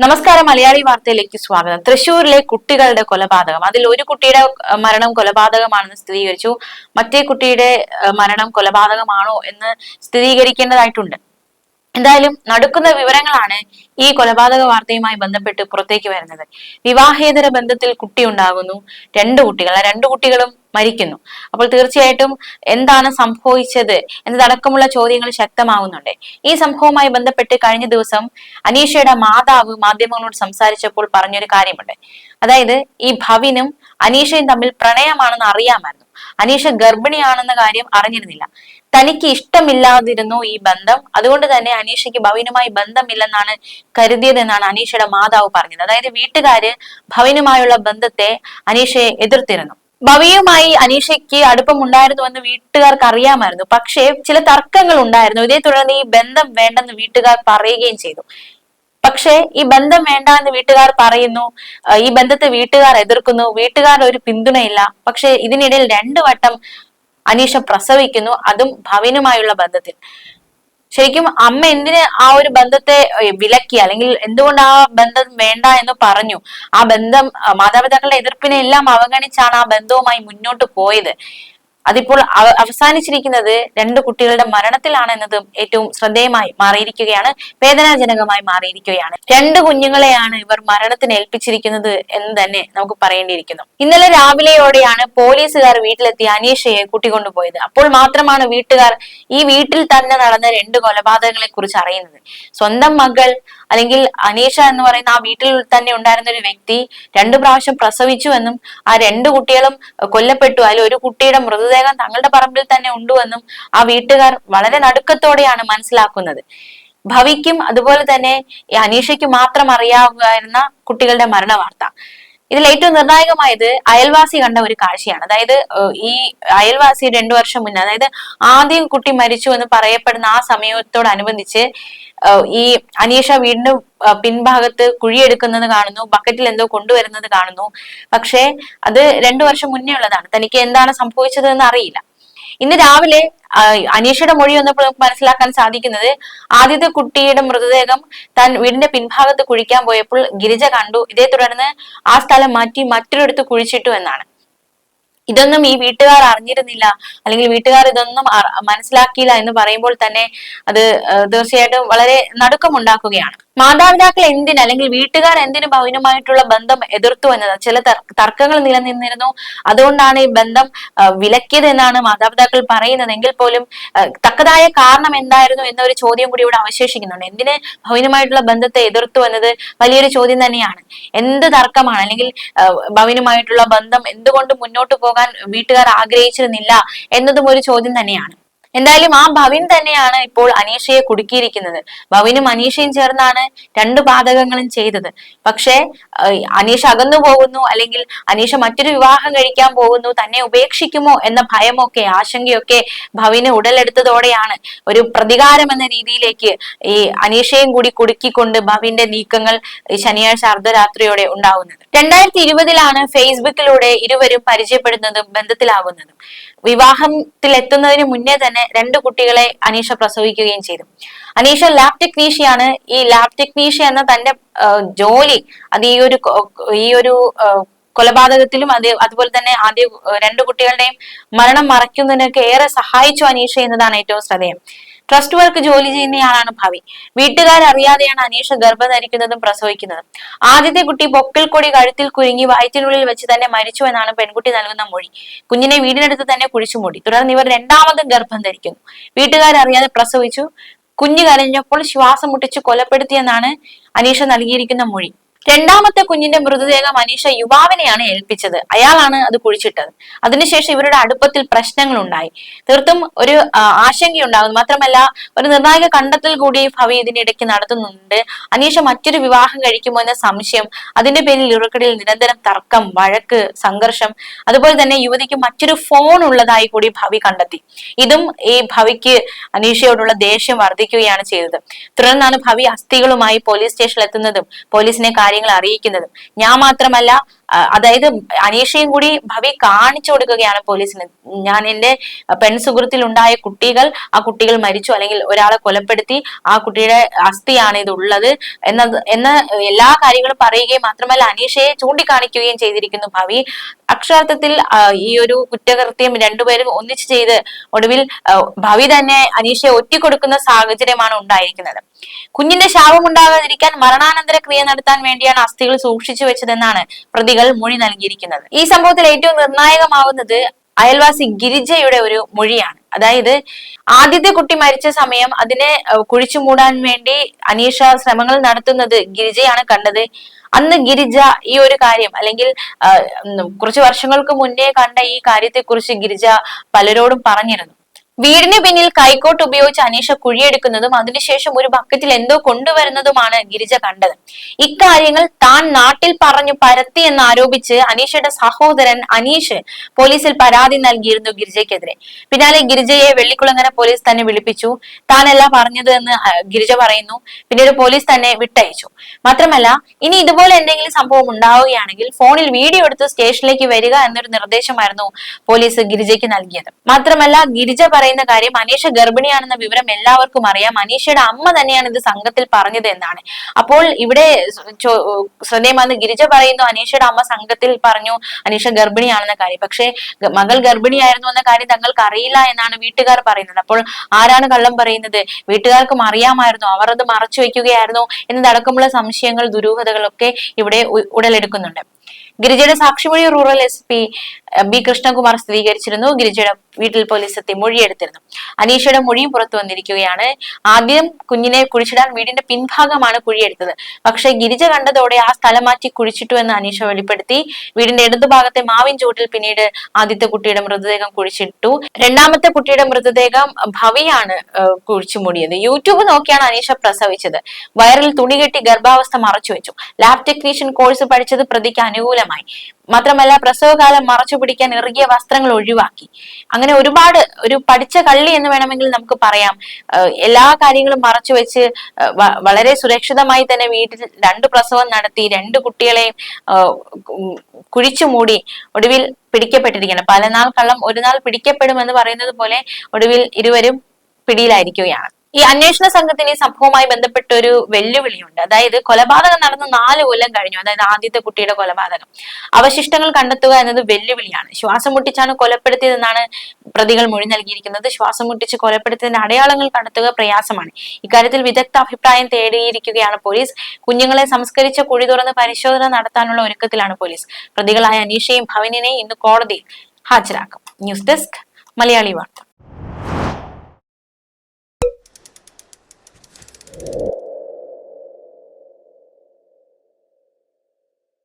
നമസ്കാരം മലയാളി വാർത്തയിലേക്ക് സ്വാഗതം. തൃശൂരിലെ കുട്ടികളുടെ കൊലപാതകം. അതിൽ ഒരു കുട്ടിയുടെ മരണം കൊലപാതകമാണെന്ന് സ്ഥിരീകരിച്ചു. മറ്റേ കുട്ടിയുടെ മരണം കൊലപാതകമാണോ എന്ന് സ്ഥിരീകരിക്കേണ്ടതായിട്ടുണ്ട്. എന്തായാലും നടക്കുന്ന വിവരങ്ങളാണ് ഈ കൊലപാതക വാർത്തയുമായി ബന്ധപ്പെട്ട് പുറത്തേക്ക് വരുന്നത്. വിവാഹേതര ബന്ധത്തിൽ കുട്ടി ഉണ്ടാകുന്നു. രണ്ട് കുട്ടികൾ ആ രണ്ടു കുട്ടികളും മരിക്കുന്നു. അപ്പോൾ തീർച്ചയായിട്ടും എന്താണ് സംഭവിച്ചത് എന്നതടക്കമുള്ള ചോദ്യങ്ങൾ ശക്തമാവുന്നുണ്ട്. ഈ സംഭവവുമായി ബന്ധപ്പെട്ട് കഴിഞ്ഞ ദിവസം അനീഷയുടെ മാതാവ് മാധ്യമങ്ങളോട് സംസാരിച്ചപ്പോൾ പറഞ്ഞൊരു കാര്യമുണ്ട്. അതായത് ഈ ഭവിനും അനീഷയും തമ്മിൽ പ്രണയമാണെന്ന് അറിയാമായിരുന്നു. അനീഷ ഗർഭിണിയാണെന്ന കാര്യം അറിഞ്ഞിരുന്നില്ല. തനിക്ക് ഇഷ്ടമില്ലാതിരുന്നു ഈ ബന്ധം. അതുകൊണ്ട് തന്നെ അനീഷയ്ക്ക് ഭവനുമായി ബന്ധമില്ലെന്നാണ് കരുതിയതെന്നാണ് അനീഷയുടെ മാതാവ് പറഞ്ഞത്. അതായത് വീട്ടുകാര് ഭവനുമായുള്ള ബന്ധത്തെ അനീഷയെ എതിർത്തിരുന്നു. ഭവിയുമായി അനീഷയ്ക്ക് അടുപ്പമുണ്ടായിരുന്നുവെന്ന് വീട്ടുകാർക്ക് അറിയാമായിരുന്നു. പക്ഷേ ചില തർക്കങ്ങൾ ഉണ്ടായിരുന്നു. ഇതേ തുടർന്ന് ഈ ബന്ധം വേണ്ടെന്ന് വീട്ടുകാർ പറയുകയും ചെയ്തു. പക്ഷേ ഈ ബന്ധം വേണ്ട എന്ന് വീട്ടുകാർ പറയുന്നു ഈ ബന്ധത്തെ വീട്ടുകാർ എതിർക്കുന്നു വീട്ടുകാരുടെ ഒരു പിന്തുണയില്ല. പക്ഷെ ഇതിനിടയിൽ രണ്ടു വട്ടം അനീഷ പ്രസവിക്കുന്നു. അതും ഭവനുമായുള്ള ബന്ധത്തിൽ. ശരിക്കും അമ്മ എന്തിന് ആ ഒരു ബന്ധത്തെ വിലക്കി? അല്ലെങ്കിൽ എന്തുകൊണ്ട് ആ ബന്ധം വേണ്ട എന്ന് പറഞ്ഞു? ആ ബന്ധം മാതാപിതാക്കളുടെ എതിർപ്പിനെ എല്ലാം അവഗണിച്ചാണ് ആ ബന്ധവുമായി മുന്നോട്ട് പോയത്. അതിപ്പോൾ അവ- അവസാനിച്ചിരിക്കുന്നത് രണ്ട് കുട്ടികളുടെ മരണത്തിലാണ് എന്നതും ഏറ്റവും ശ്രദ്ധേയമായി മാറിയിരിക്കുകയാണ് വേദനാജനകമായി മാറിയിരിക്കുകയാണ്. രണ്ട് കുഞ്ഞുങ്ങളെയാണ് ഇവർ മരണത്തിന് ഏൽപ്പിച്ചിരിക്കുന്നത് എന്ന് തന്നെ നമുക്ക് പറയേണ്ടിയിരിക്കുന്നു. ഇന്നലെ രാവിലെയോടെയാണ് പോലീസുകാർ വീട്ടിലെത്തി അനീഷയെ കൂട്ടിക്കൊണ്ടുപോയത്. അപ്പോൾ മാത്രമാണ് വീട്ടുകാർ ഈ വീട്ടിൽ തന്നെ നടന്ന രണ്ട് കൊലപാതകങ്ങളെ കുറിച്ച് അറിയുന്നത്. സ്വന്തം മകൾ അല്ലെങ്കിൽ അനീഷ എന്ന് പറയുന്ന ആ വീട്ടിൽ തന്നെ ഉണ്ടായിരുന്ന ഒരു വ്യക്തി രണ്ടു പ്രാവശ്യം പ്രസവിച്ചു എന്നും ആ രണ്ട് കുട്ടികളും കൊല്ലപ്പെട്ടു. അതിൽ ഒരു കുട്ടിയുടെ മൃതദേഹം തങ്ങളുടെ പറമ്പിൽ തന്നെ ഉണ്ടുവെന്നും ആ വീട്ടുകാർ വളരെ നടുക്കത്തോടെയാണ് മനസ്സിലാക്കുന്നത്. ഭവിക്കും അതുപോലെ തന്നെ അനീഷയ്ക്ക് മാത്രം അറിയാവുന്ന കുട്ടികളുടെ മരണ വാർത്ത ഇതിൽ ഏറ്റവും നിർണായകമായത് അയൽവാസി കണ്ട ഒരു കാഴ്ചയാണ്. അതായത് ഈ അയൽവാസി രണ്ടു വർഷം മുന്നേ അതായത് ആദ്യം കുട്ടി മരിച്ചു എന്ന് പറയപ്പെടുന്ന ആ സമയത്തോടനുബന്ധിച്ച് ഈ അനീഷ വീടിന്റെ പിൻഭാഗത്ത് കുഴിയെടുക്കുന്നത് കാണുന്നു ബക്കറ്റിൽ എന്തോ കൊണ്ടുവരുന്നത് കാണുന്നു. പക്ഷേ അത് രണ്ടു വർഷം മുന്നേ ഉള്ളതാണ്. തനിക്ക് എന്താണ് സംഭവിച്ചത് എന്ന് അറിയില്ല. ഇന്ന് രാവിലെ അനീഷയുടെ മൊഴി വന്നപ്പോൾ നമുക്ക് മനസ്സിലാക്കാൻ സാധിക്കുന്നത് ആദ്യത്തെ കുട്ടിയുടെ മൃതദേഹം താൻ വീടിന്റെ പിൻഭാഗത്ത് കുഴിക്കാൻ പോയപ്പോൾ ഗിരിജ കണ്ടു. ഇതേ തുടർന്ന് ആ സ്ഥലം മാറ്റി മറ്റൊരിടത്ത് കുഴിച്ചിട്ടു എന്നാണ്. ഇതൊന്നും ഈ വീട്ടുകാർ അറിഞ്ഞിരുന്നില്ല. അല്ലെങ്കിൽ വീട്ടുകാർ ഇതൊന്നും മനസ്സിലാക്കിയില്ല എന്ന് പറയുമ്പോൾ തന്നെ അത് തീർച്ചയായിട്ടും വളരെ നടുക്കമുണ്ടാക്കുകയാണ്. മാതാപിതാക്കൾ എന്തിന് അല്ലെങ്കിൽ വീട്ടുകാർ എന്തിനു ഭവനുമായിട്ടുള്ള ബന്ധം എതിർത്തു എന്നത് ചില തർക്കങ്ങൾ നിലനിന്നിരുന്നു. അതുകൊണ്ടാണ് ഈ ബന്ധം വിലക്കിയത് എന്നാണ് മാതാപിതാക്കൾ പറയുന്നത്. എങ്കിൽ പോലും തക്കതായ കാരണം എന്തായിരുന്നു എന്നൊരു ചോദ്യം കൂടി ഇവിടെ അവശേഷിക്കുന്നുണ്ട്. എന്തിന് ഭവനുമായിട്ടുള്ള ബന്ധത്തെ എതിർത്തു എന്നത് വലിയൊരു ചോദ്യം തന്നെയാണ്. എന്ത് തർക്കമാണ്? അല്ലെങ്കിൽ ഭവനുമായിട്ടുള്ള ബന്ധം എന്തുകൊണ്ട് മുന്നോട്ട് പോകാൻ വീട്ടുകാർ ആഗ്രഹിച്ചിരുന്നില്ല എന്നതും ഒരു ചോദ്യം തന്നെയാണ്. എന്തായാലും ആ ഭവിൻ തന്നെയാണ് ഇപ്പോൾ അനീഷയെ കുടുക്കിയിരിക്കുന്നത്. ഭവിനും അനീഷയും ചേർന്നാണ് രണ്ട് പാതകങ്ങളും ചെയ്തത്. പക്ഷേ അനീഷ അകന്നു പോകുന്നു അല്ലെങ്കിൽ അനീഷ മറ്റൊരു വിവാഹം കഴിക്കാൻ പോകുന്നു തന്നെ ഉപേക്ഷിക്കുമോ എന്ന ഭയമൊക്കെ ആശങ്കയൊക്കെ ഭവിന് ഉടലെടുത്തതോടെയാണ് ഒരു പ്രതികാരം എന്ന രീതിയിലേക്ക് ഈ അനീഷയും കൂടി കുടുക്കിക്കൊണ്ട് ഭവിന്റെ നീക്കങ്ങൾ ശനിയാഴ്ച അർദ്ധരാത്രിയോടെ ഉണ്ടാവുന്നത്. രണ്ടായിരത്തി ഇരുപതിലാണ് ഫേസ്ബുക്കിലൂടെ ഇരുവരും പരിചയപ്പെടുന്നതും ബന്ധത്തിലാകുന്നതും വിവാഹത്തിൽ എത്തുന്നതിന് മുന്നേ തന്നെ രണ്ട് കുട്ടികളെ അനീഷ പ്രസവിക്കുകയും ചെയ്തു. അനീഷ ലാബ് ടെക്നീഷ്യയാണ് ഈ ലാബ് ടെക്നീഷ്യ എന്ന തന്റെ ജോലി അത് ഈ ഒരു ഈ ഒരു കൊലപാതകത്തിലും അത് അതുപോലെ തന്നെ ആദ്യ രണ്ട് കുട്ടികളുടെയും മരണം മറയ്ക്കുന്നതിനൊക്കെ ഏറെ സഹായിച്ചു അനീഷ എന്നതാണ് ഏറ്റവും ശ്രദ്ധേയം. ട്രസ്റ്റ് വർക്ക് ജോലി ചെയ്യുന്നയാളാണ് ഭവി. വീട്ടുകാരറിയാതെയാണ് അനീഷ ഗർഭം ധരിക്കുന്നതും പ്രസവിക്കുന്നതും. ആദ്യത്തെ കുട്ടി പൊക്കിൽ കൊടി കഴുത്തിൽ കുരുങ്ങി വയറ്റിനുള്ളിൽ വെച്ച് തന്നെ മരിച്ചു എന്നാണ് പെൺകുട്ടി നൽകുന്ന മൊഴി. കുഞ്ഞിനെ വീടിനടുത്ത് തന്നെ കുഴിച്ചു മൂടി. തുടർന്ന് ഇവർ രണ്ടാമതും ഗർഭം ധരിക്കുന്നു. വീട്ടുകാരറിയാതെ പ്രസവിച്ചു. കുഞ്ഞു കരഞ്ഞപ്പോൾ ശ്വാസം മുട്ടിച്ച് കൊലപ്പെടുത്തിയെന്നാണ് അനീഷ നൽകിയിരിക്കുന്ന മൊഴി. രണ്ടാമത്തെ കുഞ്ഞിന്റെ മൃതദേഹം അനീഷ യുവാവിനെയാണ് ഏൽപ്പിച്ചത്. അയാളാണ് അത് കുഴിച്ചിട്ടത്. അതിനുശേഷം ഇവരുടെ അടുപ്പത്തിൽ പ്രശ്നങ്ങൾ ഉണ്ടായി തീർത്തും ഒരു ആശങ്കയുണ്ടാകുന്നു. മാത്രമല്ല ഒരു നിർണായക കണ്ടെത്തൽ കൂടി ഭവി ഇതിനിടയ്ക്ക് നടത്തുന്നുണ്ട്. അനീഷ മറ്റൊരു വിവാഹം കഴിക്കുമോ എന്ന സംശയം അതിന്റെ പേരിൽ ഇവർക്കിടയിൽ നിരന്തരം തർക്കം വഴക്ക് സംഘർഷം അതുപോലെ തന്നെ യുവതിക്ക് മറ്റൊരു ഫോൺ ഉള്ളതായി കൂടി ഭവി കണ്ടെത്തി. ഇതും ഈ ഭവിക്ക് അനീഷയോടുള്ള ദേഷ്യം വർദ്ധിക്കുകയാണ് ചെയ്തത്. തുടർന്നാണ് ഭവി അസ്ഥികളുമായി പോലീസ് സ്റ്റേഷനിൽ എത്തുന്നതും പോലീസിനെ കാര്യങ്ങൾ അറിയിക്കുന്നതും ഞാൻ മാത്രമല്ല അതായത് അനീഷയും കൂടി ഭവി കാണിച്ചു കൊടുക്കുകയാണ് പോലീസിന്. ഞാൻ എന്റെ പെൺസുഹൃത്തിൽ ഉണ്ടായ കുട്ടികൾ ആ കുട്ടികൾ മരിച്ചു അല്ലെങ്കിൽ ഒരാളെ കൊലപ്പെടുത്തി ആ കുട്ടിയുടെ അസ്ഥിയാണ് ഇത് ഉള്ളത് എന്ന എന്ന എല്ലാ കാര്യങ്ങളും പറയുകയും മാത്രമല്ല അനീഷയെ ചൂണ്ടിക്കാണിക്കുകയും ചെയ്തിരിക്കുന്നു ഭവി. അക്ഷരാർത്ഥത്തിൽ ഈ ഒരു കുറ്റകൃത്യം രണ്ടുപേരും ഒന്നിച്ചു ചെയ്ത് ഒടുവിൽ ഭവി തന്നെ അനീഷയെ ഒറ്റിക്കൊടുക്കുന്ന സാഹചര്യമാണ് ഉണ്ടായിരിക്കുന്നത്. കുഞ്ഞിന്റെ ശാപം ഉണ്ടാകാതിരിക്കാൻ മരണാനന്തര ക്രിയ നടത്താൻ വേണ്ടിയാണ് അസ്ഥികൾ സൂക്ഷിച്ചു വെച്ചതെന്നാണ് പ്രതികൾ മൊഴി നൽകിയിരിക്കുന്നത് ഈ സംഭവത്തിൽ ഏറ്റവും നിർണായകമാവുന്നത് അയൽവാസി ഗിരിജയുടെ ഒരു മൊഴിയാണ്. അതായത് ആദ്യത്തെ കുട്ടി മരിച്ച സമയം അതിനെ കുഴിച്ചു മൂടാൻ വേണ്ടി അനീഷ ശ്രമങ്ങൾ നടത്തുന്നത് ഗിരിജയാണ് കണ്ടത്. അന്ന് ഗിരിജ ഈ ഒരു കാര്യം അല്ലെങ്കിൽ കുറച്ച് വർഷങ്ങൾക്ക് മുന്നേ കണ്ട ഈ കാര്യത്തെക്കുറിച്ച് ഗിരിജ പലരോടും പറഞ്ഞിരുന്നു. വീടിന് പിന്നിൽ കൈക്കോട്ട് ഉപയോഗിച്ച് അനീഷ കുഴിയെടുക്കുന്നതും അതിനുശേഷം ഒരു ബക്കറ്റിൽ എന്തോ കൊണ്ടുവരുന്നതുമാണ് ഗിരിജ കണ്ടത്. ഇക്കാര്യങ്ങൾ താൻ നാട്ടിൽ പറഞ്ഞു പരത്തി എന്ന് ആരോപിച്ച് അനീഷയുടെ സഹോദരൻ അനീഷ് പോലീസിൽ പരാതി നൽകിയിരുന്നു ഗിരിജയ്ക്കെതിരെ. പിന്നാലെ ഗിരിജയെ വെള്ളിക്കുളങ്ങര പോലീസ് തന്നെ വിളിപ്പിച്ചു. താനല്ല പറഞ്ഞത് എന്ന് ഗിരിജ പറയുന്നു. പിന്നീട് പോലീസ് തന്നെ വിട്ടയച്ചു. മാത്രമല്ല ഇനി ഇതുപോലെ എന്തെങ്കിലും സംഭവം ഉണ്ടാവുകയാണെങ്കിൽ ഫോണിൽ വീഡിയോ എടുത്ത് സ്റ്റേഷനിലേക്ക് വരിക എന്നൊരു നിർദ്ദേശമായിരുന്നു പോലീസ് ഗിരിജയ്ക്ക് നൽകിയത്. മാത്രമല്ല ഗിരിജ പറയുന്ന കാര്യം അനീഷ ഗർഭിണിയാണെന്ന വിവരം എല്ലാവർക്കും അറിയാം. അനീഷയുടെ അമ്മ തന്നെയാണ് ഇത് സംഘത്തിൽ പറഞ്ഞത് എന്നാണ്. അപ്പോൾ ഇവിടെ ശ്രദ്ധേയമാണെന്ന് ഗിരിജ പറയുന്നു അനീഷയുടെ അമ്മ സംഘത്തിൽ പറഞ്ഞു അനീഷ ഗർഭിണിയാണെന്ന കാര്യം. പക്ഷേ മകൾ ഗർഭിണിയായിരുന്നു എന്ന കാര്യം തങ്ങൾക്ക് അറിയില്ല എന്നാണ് വീട്ടുകാർ പറയുന്നത്. അപ്പോൾ ആരാണ് കള്ളം പറയുന്നത്? വീട്ടുകാർക്കും അറിയാമായിരുന്നു. അവർ അത് മറച്ചു വെക്കുകയായിരുന്നു എന്നതടക്കമുള്ള സംശയങ്ങൾ ദുരൂഹതകളൊക്കെ ഇവിടെ ഉടലെടുക്കുന്നുണ്ട്. ഗിരിജയുടെ സാക്ഷിമൊഴി rural S P B Krishnakumar സ്ഥിരീകരിച്ചിരുന്നു. ഗിരിജയുടെ വീട്ടിൽ പോലീസ് എത്തി മൊഴിയെടുത്തിരുന്നു. അനീഷയുടെ മൊഴിയും പുറത്തു വന്നിരിക്കുകയാണ്. ആദ്യം കുഞ്ഞിനെ കുഴിച്ചിടാൻ വീടിന്റെ പിൻഭാഗമാണ് കുഴിയെടുത്തത്. പക്ഷെ ഗിരിജ കണ്ടതോടെ ആ സ്ഥലം മാറ്റി കുഴിച്ചിട്ടു എന്ന് അനീഷ വെളിപ്പെടുത്തി. വീടിന്റെ ഇടതുഭാഗത്തെ മാവിൻ ചുവട്ടിൽ പിന്നീട് ആദ്യത്തെ കുട്ടിയുടെ മൃതദേഹം കുഴിച്ചിട്ടു. രണ്ടാമത്തെ കുട്ടിയുടെ മൃതദേഹം ഭവിയാണ് കുഴിച്ചു മൂടിയത്. യൂട്യൂബ് നോക്കിയാണ് അനീഷ പ്രസവിച്ചത്. വയറിൽ തുണി കെട്ടി ഗർഭാവസ്ഥ മറച്ചു വെച്ചു ലാബ് ടെക്നീഷ്യൻ കോഴ്സ് പഠിച്ചത് പ്രതിക്ക് അനുകൂലമായി. മാത്രമല്ല പ്രസവകാലം മറച്ചു പിടിക്കാൻ ഇറുകിയ വസ്ത്രങ്ങൾ ഒഴിവാക്കി. അങ്ങനെ ഒരുപാട് ഒരു പഠിച്ച കള്ളി എന്ന് വേണമെങ്കിൽ നമുക്ക് പറയാം. എല്ലാ കാര്യങ്ങളും മറച്ചു വെച്ച് വളരെ സുരക്ഷിതമായി തന്നെ വീട്ടിൽ രണ്ട് പ്രസവം നടത്തി രണ്ട് കുട്ടികളെയും കുഴിച്ചു മൂടി ഒടുവിൽ പിടിക്കപ്പെട്ടിരിക്കുകയാണ്. പല നാൾ കള്ളം ഒരു നാൾ പിടിക്കപ്പെടുമെന്ന് പറയുന്നത് പോലെ ഒടുവിൽ ഇരുവരും പിടിയിലായിരിക്കുകയാണ്. ഈ അന്വേഷണ സംഘത്തിന് ഈ സംഭവവുമായി ബന്ധപ്പെട്ട ഒരു വെല്ലുവിളിയുണ്ട്. അതായത് കൊലപാതകം നടന്ന് നാല് കൊല്ലം കഴിഞ്ഞു. അതായത് ആദ്യത്തെ കുട്ടിയുടെ കൊലപാതകം. അവശിഷ്ടങ്ങൾ കണ്ടെത്തുക എന്നത് വെല്ലുവിളിയാണ്. ശ്വാസം മുട്ടിച്ചാണ് കൊലപ്പെടുത്തിയതെന്നാണ് പ്രതികൾ മൊഴി നൽകിയിരിക്കുന്നത്. ശ്വാസം മുട്ടിച്ച് കൊലപ്പെടുത്തിയതിന്റെ അടയാളങ്ങൾ കണ്ടെത്തുക പ്രയാസമാണ്. ഇക്കാര്യത്തിൽ വിദഗ്ധ അഭിപ്രായം തേടിയിരിക്കുകയാണ് പോലീസ്. കുഞ്ഞുങ്ങളെ സംസ്കരിച്ച കുഴി തുറന്ന് പരിശോധന നടത്താനുള്ള ഒരുക്കത്തിലാണ് പോലീസ്. പ്രതികളായ അനീഷയും ഭവനിനെയും ഇന്ന് കോടതിയിൽ ഹാജരാക്കും. ന്യൂസ് ഡെസ്ക് മലയാളി വാർത്ത.